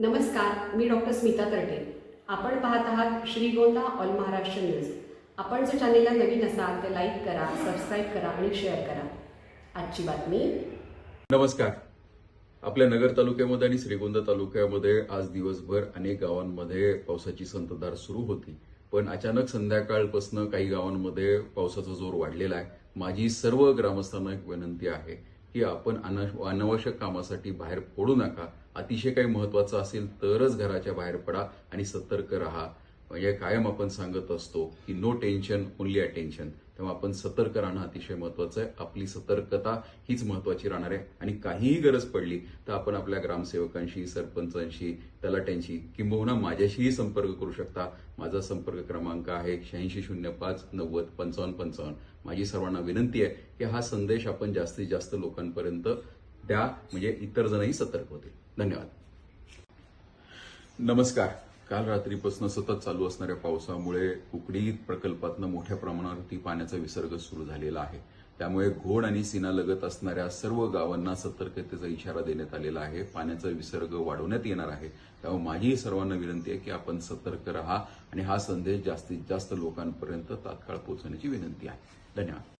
नमस्कार मी डॉक्टर स्मिता तरटे आपण पाहत आहात श्रीगोंदा ऑल महाराष्ट्र न्यूज. आपण जर चॅनेलला नवीन असाल तर लाईक करा सबस्क्राईब करा आणि शेअर करा. आजची बातमी. नमस्कार. आपल्या नगर तालुक्यामध्ये आणि श्रीगोंदा तालुक्यामध्ये आज दिवसभर अनेक गावांमध्ये पावसाची संततधार सुरू होती. पण अचानक संध्याकाळपासून काही गावांमध्ये पावसाचा जोर वाढलेला आहे. माझी सर्व ग्रामस्थांना एक विनंती आहे. की आपण अना- अनावश्यक कामासाठी बाहेर पडू नका. अतिशय काही महत्वाचं असेल तरच घराच्या बाहेर पडा आणि सतर्क राहा. म्हणजे कायम आपण सांगत असतो की नो टेन्शन ओनली अटेन्शन तेव्हा आपण सतर्क राहणं अतिशय महत्वाचं आहे. आपली सतर्कता हीच महत्वाची राहणार आहे. आणि काहीही गरज पडली तर आपण आपल्या ग्रामसेवकांशी सरपंचांशी तलाट्यांशी किंबहुना माझ्याशीही संपर्क करू शकता. माझा संपर्क क्रमांक आहे शहाऐंशी शून्य पाच नव्वद पंचावन्न पंचावन्न. माझी सर्वांना विनंती आहे की हा संदेश आपण जास्तीत जास्त लोकांपर्यंत द्या. म्हणजे इतर जणही सतर्क होतील. धन्यवाद. नमस्कार. काल रात्रीपासून सतत चालू असणाऱ्या पावसामुळे उकडी प्रकल्पातनं मोठ्या प्रमाणावरती पाण्याचा विसर्ग सुरू झालेला आहे. त्यामुळे घोड आणि सीना लगत असणाऱ्या सर्व गावांना सतर्कतेचा इशारा देण्यात आलेला आहे. पाण्याचा विसर्ग वाढवण्यात येणार आहे. त्यामुळे माझी सर्वांना विनंती आहे की आपण सतर्क रहा आणि हा संदेश जास्तीत जास्त लोकांपर्यंत तात्काळ पोहोचवण्याची विनंती आहे. धन्यवाद.